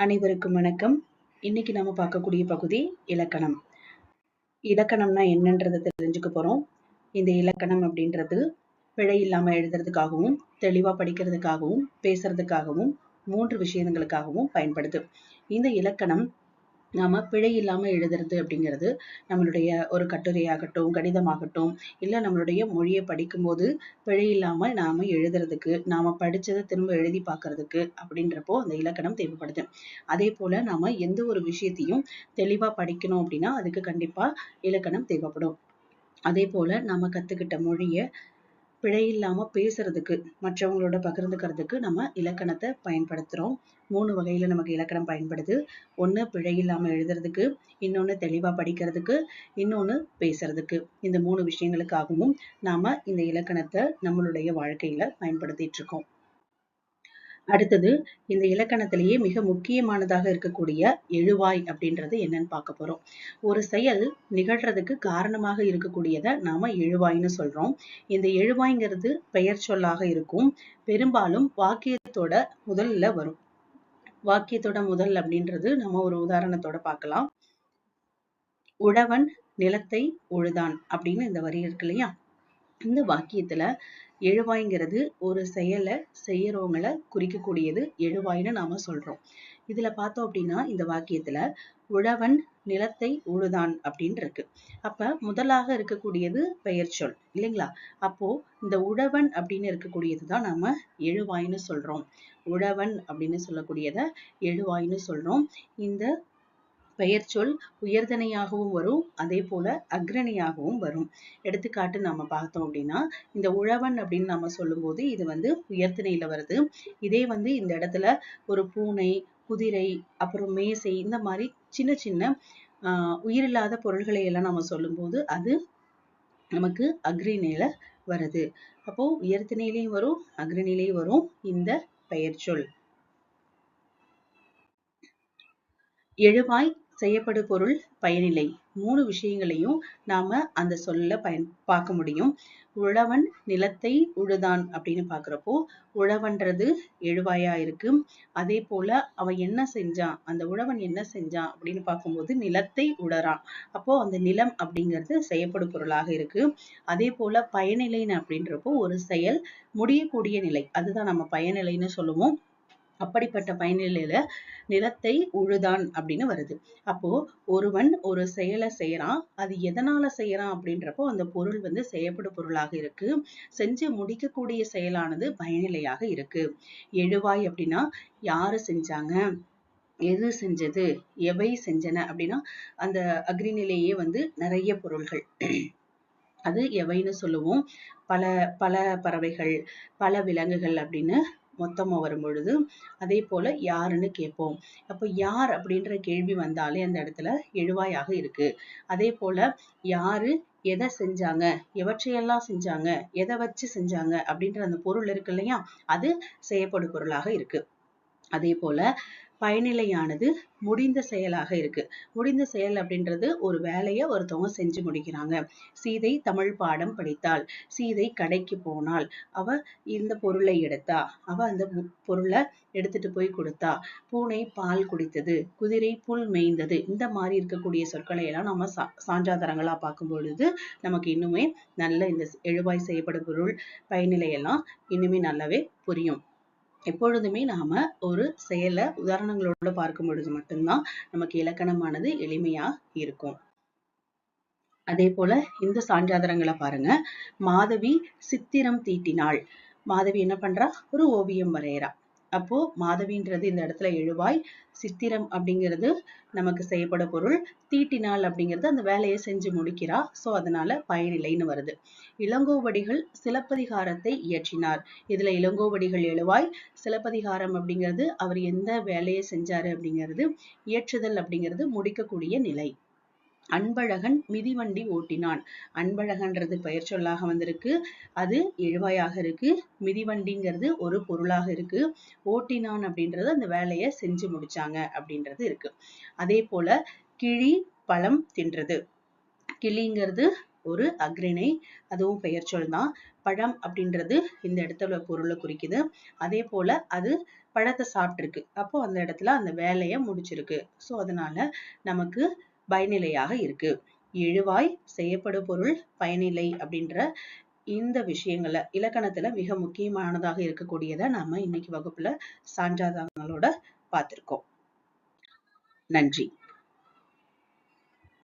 அனைவருக்கும் வணக்கம். இன்னைக்கு நம்ம பார்க்கக்கூடிய பகுதி இலக்கணம். இலக்கணம்னா என்னன்றதை தெரிஞ்சுக்க போறோம். இந்த இலக்கணம் அப்படின்றது பிழை இல்லாம எழுதுறதுக்காகவும் தெளிவா படிக்கிறதுக்காகவும் பேசுறதுக்காகவும் மூன்று விஷயங்களுக்காகவும் பயன்படுது. இந்த இலக்கணம் நாம பிழை இல்லாமல் எழுதுறது அப்படிங்கிறது நம்மளுடைய ஒரு கட்டுரையாகட்டும் கடிதமாகட்டும் இல்லை நம்மளுடைய மொழியை படிக்கும்போது பிழை இல்லாமல் நாம எழுதுறதுக்கு நாம படிச்சதை திரும்ப எழுதி பார்க்கறதுக்கு அப்படின்றப்போ அந்த இலக்கணம் தேவைப்படுது. அதே போல நாம எந்த ஒரு விஷயத்தையும் தெளிவா படிக்கணும் அப்படின்னா அதுக்கு கண்டிப்பா இலக்கணம் தேவைப்படும். அதே போல நாம கத்துக்கிட்ட மொழியை பிழை இல்லாமல் பேசுறதுக்கு மற்றவங்களோட பகிர்ந்துக்கிறதுக்கு நம்ம இலக்கணத்தை பயன்படுத்துகிறோம் மூணு வகையில் நமக்கு இலக்கணம் பயன்படுது. ஒன்று பிழை இல்லாமல் எழுதுறதுக்கு இன்னொன்று தெளிவாக படிக்கிறதுக்கு இன்னொன்று பேசுறதுக்கு. இந்த மூணு விஷயங்களுக்காகவும் நாம் இந்த இலக்கணத்தை நம்மளுடைய வாழ்க்கையில் பயன்படுத்திகிட்ருக்கோம் அடுத்தது இந்த இலக்கணத்திலேயே மிக முக்கியமானதாக இருக்கக்கூடிய எழுவாய் அப்படின்றது என்னன்னு பார்க்க போறோம். ஒரு செயல் நிகழ்றதுக்கு காரணமாக இருக்கக்கூடியதை நாம எழுவாய்ன்னு சொல்றோம். இந்த எழுவாய்ங்கிறது பெயர் சொல்லாக இருக்கும். பெரும்பாலும் வாக்கியத்தோட முதல்ல வரும். வாக்கியத்தோட முதல் அப்படின்றது நம்ம ஒரு உதாரணத்தோட பார்க்கலாம். உழவன் நிலத்தை உழுதான் அப்படின்னு இந்த வரி இருக்கு இல்லையா? இந்த வாக்கியத்துல எழுவாய்ங்கிறது ஒரு செயலை செய்யறவங்களை குறிக்கக்கூடியது எழுவாய்ன்னு நாம சொல்றோம். இதுல பார்த்தோம் அப்படின்னா இந்த வாக்கியத்துல உழவன் நிலத்தை உழுதான் அப்படின்னு இருக்கு. அப்ப முதலாக இருக்கக்கூடியது பெயர் சொல் இல்லைங்களா? அப்போ இந்த உழவன் அப்படின்னு இருக்கக்கூடியதுதான் நாம எழுவாய்ன்னு சொல்றோம். உழவன் அப்படின்னு சொல்லக்கூடியத எழுவாய்ன்னு சொல்றோம். இந்த பெயர்ச்சொல் உயர்தனையாகவும் வரும் அதே போல அக்ரணியாகவும் வரும். எடுத்துக்காட்டு நம்ம பார்த்தோம் அப்படின்னா இந்த உழவன் அப்படின்னு நம்ம சொல்லும்போது இது வந்து உயர்தனையில வருது. இதே வந்து இந்த இடத்துல ஒரு பூனை குதிரை அப்புறம் மேசை இந்த மாதிரி சின்ன சின்ன ஆஹ் உயிரில்லாத பொருள்களை எல்லாம் நம்ம சொல்லும்போது அது நமக்கு அக்ரிணையில வருது. அப்போ உயர்த்தினையிலையும் வரும் அக்ரணிலையும் வரும் இந்த பெயர்ச்சொல் எழுவாய் செய்யப்படு பொருள் பயனிலை மூணு விஷயங்களையும் நாம அந்த சொல்ல பயன் பார்க்க முடியும். உழவன் நிலத்தை உழுதான் அப்படின்னு பாக்குறப்போ உழவன்றது எழுவாயா இருக்கு. அதே போல அவன் என்ன செஞ்சான்? அந்த உழவன் என்ன செஞ்சான் அப்படின்னு பார்க்கும்போது நிலத்தை உழறான். அப்போ அந்த நிலம் அப்படிங்கிறது செய்யப்படு பொருளாக இருக்கு. அதே போல பயனிலைன்னு அப்படின்றப்போ ஒரு செயல் முடியக்கூடிய நிலை. அதுதான் நம்ம பயனிலைன்னு சொல்லுவோம். அப்படிப்பட்ட பயனிலையில நிலத்தை உழுதான் அப்படின்னு வருது. அப்போ ஒருவன் ஒரு செயலை செய்யறான் அது எதனால செய்யறான் அப்படின்றப்போ அந்த பொருள் வந்து செய்யப்படும் பொருளாக இருக்கு. செஞ்சு முடிக்கக்கூடிய செயலானது பயனிலையாக இருக்கு. எழுவாய் அப்படின்னா யாரு செஞ்சாங்க? எது செஞ்சது? எவை செஞ்சன? அப்படின்னா அந்த அக்ரிநிலையே வந்து நிறைய பொருள்கள். அது எவைன்னு சொல்லுவோம். பல பல பறவைகள் பல விலங்குகள் அப்படின்னு மொத்தமாக வரும் பொழுது அதே போல் யாருன்னு கேட்போம். அப்போ யார் அப்படின்ற கேள்வி வந்தாலே அந்த இடத்துல எழுவாயாக இருக்குது அதே போல் யார் எதை செஞ்சாங்க எவற்றையெல்லாம் செஞ்சாங்க எதை வச்சு செஞ்சாங்க அப்படின்ற அந்த பொருள் இருக்கு இல்லையா? அது செய்யப்படும் பொருளாக இருக்குது அதே போல பயனிலையானது முடிந்த செயலாக இருக்கு. முடிந்த செயல் அப்படின்றது ஒரு வேலையை ஒருத்தவங்க செஞ்சு முடிக்கிறாங்க. சீதை தமிழ் பாடம் படித்தாள். சீதை கடைக்கு போனாள். அவ இந்த பொருளை எடுத்தா. அவ அந்த பொருளை எடுத்துட்டு போய் கொடுத்தா. பூனை பால் குடித்தது. குதிரை புல் மேய்ந்தது. இந்த மாதிரி இருக்கக்கூடிய சொற்களை எல்லாம் நம்ம சா சான்றாதாரங்களா பார்க்கும் பொழுது நமக்கு இன்னுமே நல்ல இந்த எழுவாய் செய்யப்படும் பொருள் பயனிலையெல்லாம் இன்னுமே நல்லாவே புரியும். எப்பொழுதுமே நாம ஒரு செயலை உதாரணங்களோட பார்க்கும் பொழுது மட்டும்தான் நமக்கு இலக்கணமானது எளிமையா இருக்கும். அதே போல இந்த சான்றாதாரங்களை பாருங்க. மாதவி சித்திரம் தீட்டினாள். மாதவி என்ன பண்றா? ஒரு ஓவியம் வரையறா. அப்போ மாதவின்றது இந்த இடத்துல எழுவாய் சித்திரம் அப்படிங்கிறது நமக்கு செய்யப்பட பொருள். தீட்டினால் அப்படிங்கிறது அந்த வேலையை செஞ்சு முடிக்கிறா. சோ அதனால பயனிலைன்னு வருது. இளங்கோவடிகள் சிலப்பதிகாரத்தை இயற்றினார். இதுல இளங்கோவடிகள் எழுவாய் சிலப்பதிகாரம் அப்படிங்கிறது அவர் எந்த வேலையை செஞ்சாரு அப்படிங்கிறது இயற்றுதல் அப்படிங்கிறது முடிக்கக்கூடிய நிலை. அன்பழகன் மிதிவண்டி ஓட்டினான். அன்பழகன்றது பெயர் சொல்லாக வந்திருக்கு. அது எழுவாயாக இருக்கு. மிதிவண்டிங்கிறது ஒரு பொருளாக இருக்கு. ஓட்டினான் அப்படின்றது அந்த வேலையை செஞ்சு முடிச்சாங்க அப்படின்றது இருக்கு. அதே போல கிளி பழம் தின்றது. கிளிங்கிறது ஒரு அக்ரிணை அதுவும் பெயர் சொல் தான். பழம் அப்படின்றது இந்த இடத்துல பொருளை குறிக்குது. அதே போல அது பழத்தை சாப்பிட்டிருக்கு. அப்போ அந்த இடத்துல அந்த வேலையை முடிச்சிருக்கு. ஸோ அதனால நமக்கு பயனிலையாக இருக்கு. எழுவாய் செய்யப்படும் பொருள் பயனிலை அப்படின்ற இந்த விஷயங்களை இலக்கணத்துல மிக முக்கியமானதாக இருக்கக்கூடியதை நாம இன்னைக்கு வகுப்புல சான்றாதங்களோட பார்த்திருக்கோம். நன்றி.